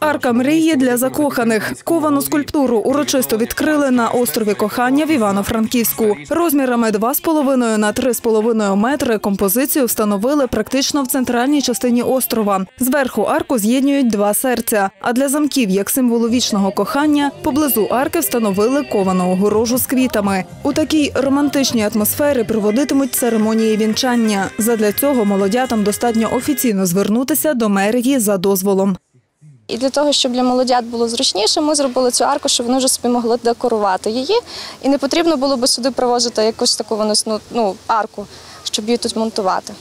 Арка мрії для закоханих. Ковану скульптуру урочисто відкрили на острові Кохання в Івано-Франківську. Розмірами 2,5 на 3,5 метри композицію встановили практично в центральній частині острова. Зверху арку з'єднують два серця. А для замків, як символу вічного кохання, поблизу арки встановили ковану огорожу з квітами. У такій романтичній атмосфері проводитимуть церемонії вінчання. Задля цього молодятам достатньо офіційно звернутися до мерії за дозволом. І для того, щоб для молодят було зручніше, ми зробили цю арку, щоб вони вже собі могли декорувати її. І не потрібно було би сюди привозити якусь таку виносну ну, арку, щоб її тут монтувати.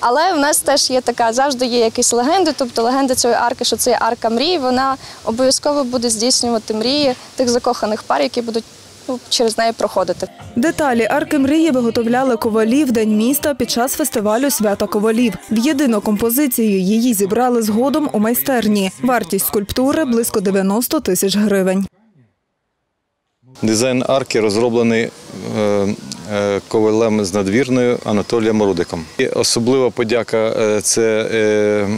Але в нас теж є така, завжди є якісь легенди, тобто легенда цієї арки, що це арка мрій, вона обов'язково буде здійснювати мрії тих закоханих пар, які будуть через неї проходити. Деталі арки мрії виготовляли ковалі в день міста під час фестивалю свята ковалів. В єдину композицію її зібрали згодом у майстерні. Вартість скульптури близько 90 тисяч гривень. Дизайн арки розроблений е, е, ковалем з надвірною Анатолієм Рудиком. І особлива подяка е, це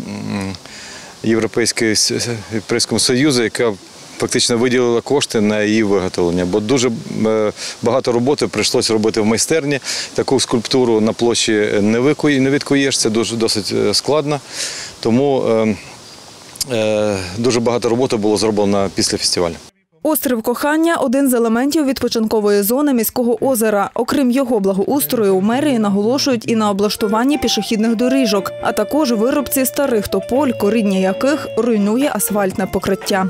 Європейському Союзу, яка фактично виділила кошти на її виготовлення, бо дуже е, багато роботи прийшлося робити в майстерні. Таку скульптуру на площі не відкуєш, це дуже досить е, складно. Тому е, дуже багато роботи було зроблено після фестивалю. Острів кохання один з елементів відпочинкової зони міського озера. Окрім його благоустрою, у мерії наголошують і на облаштуванні пішохідних доріжок, а також виробці старих тополь, коріння яких руйнує асфальтне покриття.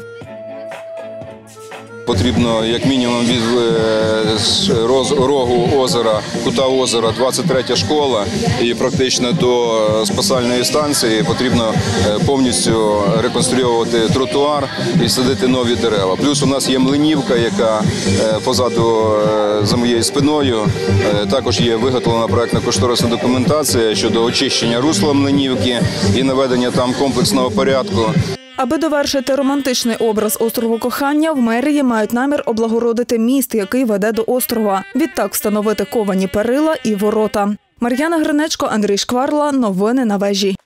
Потрібно як мінімум від е, рогу озера, кута озера, 23 школа, і практично до е, спасальної станції потрібно е, повністю реконструювати тротуар і садити нові дерева. Плюс у нас є млинівка, яка позаду за моєю спиною. Також є виготовлена проектна кошторисна документація щодо очищення русла млинівки і наведення там комплексного порядку. Аби довершити романтичний образ острову кохання, в мерії мають намір облагородити міст, який веде до острова. Відтак встановити ковані перила і ворота. Мар'яна Гринечко, Андрій Шкварла. Новини на вежі.